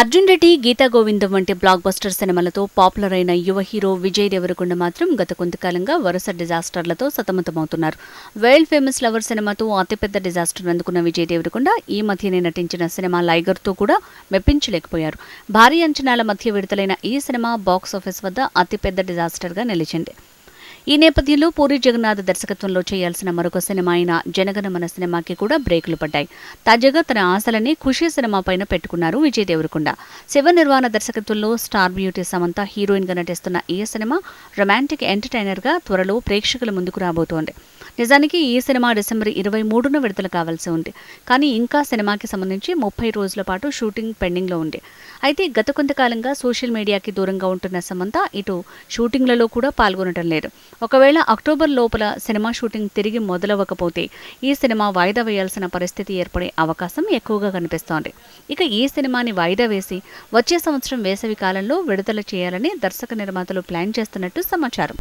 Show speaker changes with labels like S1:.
S1: అర్జున్ రెడ్డి గీతా గోవిందం వంటి block buster సినిమాలతో popular అయిన యువ హీరో విజయ్ దేవరకొండ మాత్రం గత కొంతకాలంగా వరుస డిజాస్టర్లతో సతమతమవుతున్నారు. వరల్డ్ ఫేమస్ లవర్ సినిమాతో అతిపెద్ద డిజాస్టర్ అందుకున్న విజయ్ దేవరకొండ ఈ మధ్యనే నటించిన సినిమా లైగర్తో కూడా మెప్పించలేకపోయారు. భారీ అంచనాల మధ్య విడుదలైన ఈ సినిమా బాక్స్ ఆఫీస్ వద్ద అతిపెద్ద డిజాస్టర్గా నిలిచింది. ఈ నేపథ్యంలో పూరి జగన్నాథ్ దర్శకత్వంలో చేయాల్సిన మరొక సినిమా అయిన జనగణమన సినిమాకి కూడా బ్రేకులు పడ్డాయి. తాజాగా తన ఆశలని ఖుషి సినిమా పైన పెట్టుకున్నారు విజయ్ దేవరకొండ. శివ నిర్వాణ దర్శకత్వంలో స్టార్ బ్యూటీ సమంత హీరోయిన్గా నటిస్తున్న ఈ సినిమా రొమాంటిక్ ఎంటర్టైనర్గా త్వరలో ప్రేక్షకుల ముందుకు రాబోతోంది. నిజానికి ఈ సినిమా డిసెంబర్ ఇరవై మూడున విడుదల కావాల్సి ఉంది. కానీ ఇంకా సినిమాకి సంబంధించి ముప్పై రోజుల పాటు షూటింగ్ పెండింగ్లో ఉంది. అయితే గత కొంతకాలంగా సోషల్ మీడియాకి దూరంగా ఉంటున్న సమంత ఇటు షూటింగ్లలో కూడా పాల్గొనడం లేదు. ఒకవేళ అక్టోబర్ లోపల సినిమా షూటింగ్ తిరిగి మొదలవ్వకపోతే ఈ సినిమా వాయిదా వేయాల్సిన పరిస్థితి ఏర్పడే అవకాశం ఎక్కువగా కనిపిస్తోంది. ఇక ఈ సినిమాని వాయిదా వేసి వచ్చే సంవత్సరం వేసవి కాలంలో విడుదల చేయాలని దర్శక నిర్మాతలు ప్లాన్ చేస్తున్నట్టు సమాచారం.